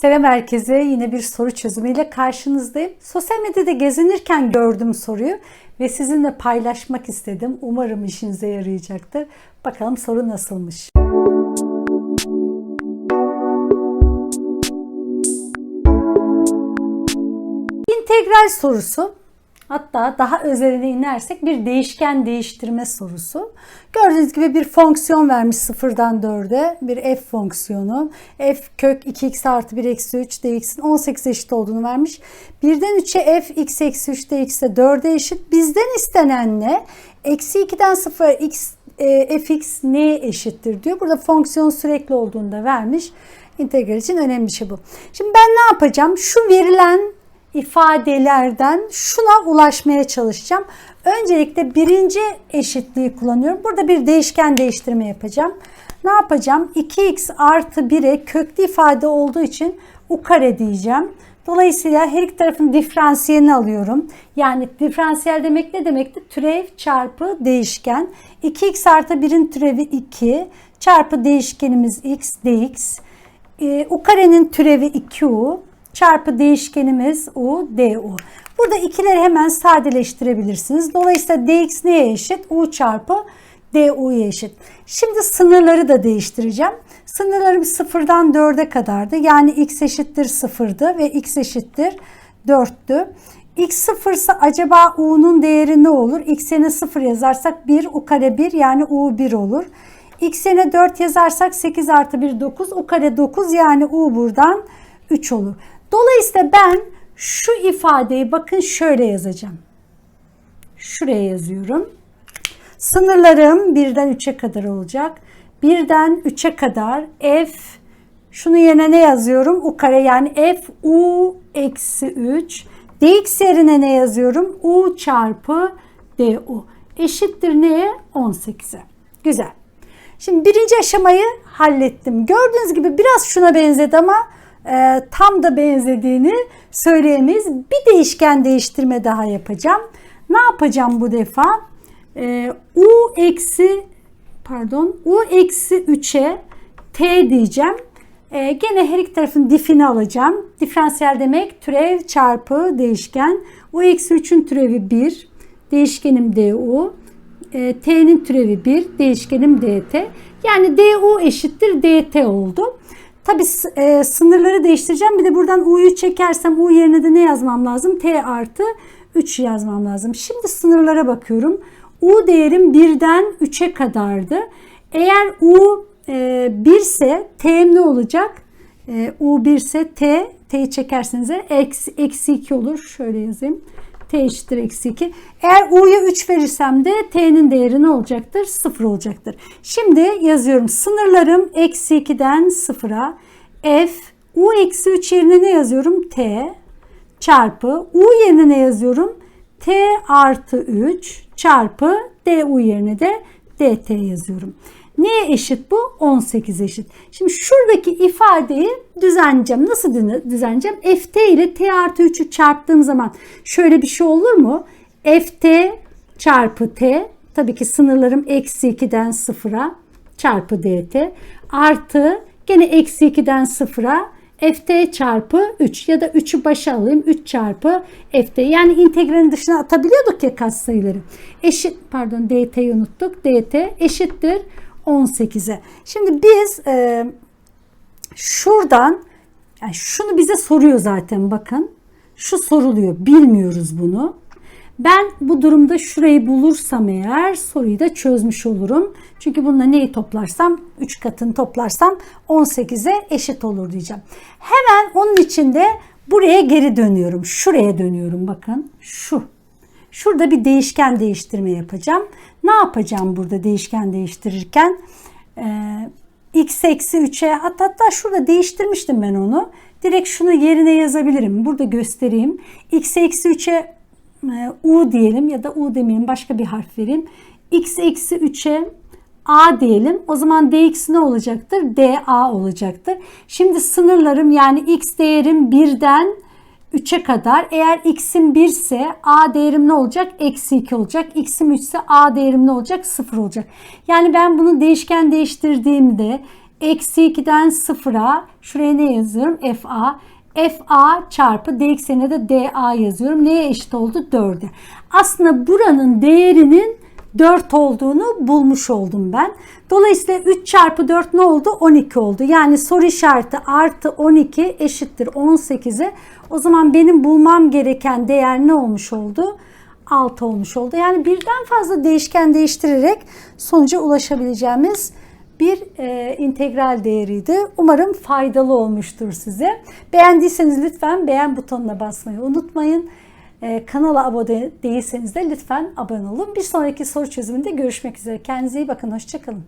Selam herkese. Yine bir soru çözümüyle karşınızdayım. Sosyal medyada gezinirken gördüm soruyu ve sizinle paylaşmak istedim. Umarım işinize yarayacaktır. Bakalım soru nasılmış? İntegral sorusu. Hatta daha özeline inersek bir değişken değiştirme sorusu. Gördüğünüz gibi bir fonksiyon vermiş sıfırdan 4'e bir f fonksiyonu. f kök 2x artı 1 eksi 3 dx'in 18 eşit olduğunu vermiş. Birden 3'e f x eksi 3 dx de 4'e eşit. Bizden istenen ne? Eksi 2'den 0 x e, fx neye eşittir diyor. Burada fonksiyon sürekli olduğunu da vermiş. İntegral için önemli bir şey bu. Şimdi ben ne yapacağım? Şu verilen ifadelerden şuna ulaşmaya çalışacağım. Öncelikle birinci eşitliği kullanıyorum. Burada bir değişken değiştirme yapacağım. Ne yapacağım? 2x artı 1'e köklü ifade olduğu için u kare diyeceğim. Dolayısıyla her iki tarafın diferansiyelini alıyorum. Yani diferansiyel demek ne demekti? Türev çarpı değişken. 2x artı 1'in türevi 2 çarpı değişkenimiz x dx. Ee, u karenin türevi 2u çarpı değişkenimiz u du. Burada ikileri hemen sadeleştirebilirsiniz. Dolayısıyla dx neye eşit? u çarpı du'ya eşit. Şimdi sınırları da değiştireceğim. Sınırlarım sıfırdan 4'e kadardı. Yani x eşittir sıfırdı ve x eşittir 4'tü. x sıfırsa acaba u'nun değeri ne olur? x yerine 0 yazarsak 1 u kare 1 yani u 1 olur. x yerine 4 yazarsak 8 artı 1 9 u kare 9 yani u buradan 3 olur. Dolayısıyla ben şu ifadeyi bakın şöyle yazacağım. Şuraya yazıyorum. Sınırlarım 1'den 3'e kadar olacak. 1'den 3'e kadar f şunu yerine ne yazıyorum? U kare yani f u eksi 3. dx yerine ne yazıyorum? u çarpı du. Eşittir neye? 18'e. Güzel. Şimdi birinci aşamayı hallettim. Gördüğünüz gibi biraz şuna benzedi ama e, tam da benzediğini söyleyemeyiz. Bir değişken değiştirme daha yapacağım. Ne yapacağım bu defa? E, u eksi pardon u eksi 3'e t diyeceğim. E, gene her iki tarafın difini alacağım. Diferansiyel demek türev çarpı değişken. u eksi 3'ün türevi 1. Değişkenim du. E, t'nin türevi 1. Değişkenim dt. Yani du eşittir dt oldu. Tabi e, sınırları değiştireceğim. Bir de buradan u'yu çekersem u yerine de ne yazmam lazım? t artı 3 yazmam lazım. Şimdi sınırlara bakıyorum. u değerim 1'den 3'e kadardı. Eğer u e, 1 ise t ne olacak? E, u 1 ise t, t'yi çekerseniz eksi, eksi 2 olur. Şöyle yazayım t eşittir eksi 2. Eğer u'ya 3 verirsem de t'nin değeri ne olacaktır? 0 olacaktır. Şimdi yazıyorum sınırlarım eksi 2'den 0'a f u eksi 3 yerine ne yazıyorum? t çarpı u yerine ne yazıyorum? t artı 3 çarpı du yerine de dt yazıyorum. Neye eşit bu? 18 eşit. Şimdi şuradaki ifadeyi düzenleyeceğim. Nasıl düzenleyeceğim? ft ile t artı 3'ü çarptığım zaman şöyle bir şey olur mu? ft çarpı t tabii ki sınırlarım eksi 2'den 0'a çarpı dt artı gene eksi 2'den 0'a ft çarpı 3 ya da 3'ü başa alayım 3 çarpı ft yani integralin dışına atabiliyorduk ya katsayıları. Eşit pardon dt'yi unuttuk. dt eşittir 18'e. Şimdi biz e, şuradan yani şunu bize soruyor zaten bakın. Şu soruluyor. Bilmiyoruz bunu. Ben bu durumda şurayı bulursam eğer soruyu da çözmüş olurum. Çünkü bununla neyi toplarsam 3 katını toplarsam 18'e eşit olur diyeceğim. Hemen onun içinde buraya geri dönüyorum. Şuraya dönüyorum bakın. Şu. Şurada bir değişken değiştirme yapacağım. Ne yapacağım burada değişken değiştirirken? Ee, x eksi 3'e hatta, hatta şurada değiştirmiştim ben onu. Direkt şunu yerine yazabilirim. Burada göstereyim. x eksi 3'e e, u diyelim ya da u demeyelim başka bir harf vereyim. x eksi 3'e a diyelim. O zaman dx ne olacaktır? da olacaktır. Şimdi sınırlarım yani x değerim 1'den 3'e kadar. Eğer x'im 1 ise a değerim ne olacak? Eksi 2 olacak. x'im 3 ise a değerim ne olacak? 0 olacak. Yani ben bunu değişken değiştirdiğimde Eksi 2'den 0'a şuraya ne yazıyorum? FA. FA çarpı dx yerine de DA yazıyorum. Neye eşit oldu? 4'e. Aslında buranın değerinin 4 olduğunu bulmuş oldum ben. Dolayısıyla 3 çarpı 4 ne oldu? 12 oldu. Yani soru işareti artı 12 eşittir 18'e. O zaman benim bulmam gereken değer ne olmuş oldu? 6 olmuş oldu. Yani birden fazla değişken değiştirerek sonuca ulaşabileceğimiz bir e, integral değeriydi. Umarım faydalı olmuştur size. Beğendiyseniz lütfen beğen butonuna basmayı unutmayın. E, kanala abone değilseniz de lütfen abone olun. Bir sonraki soru çözümünde görüşmek üzere. Kendinize iyi bakın. Hoşçakalın.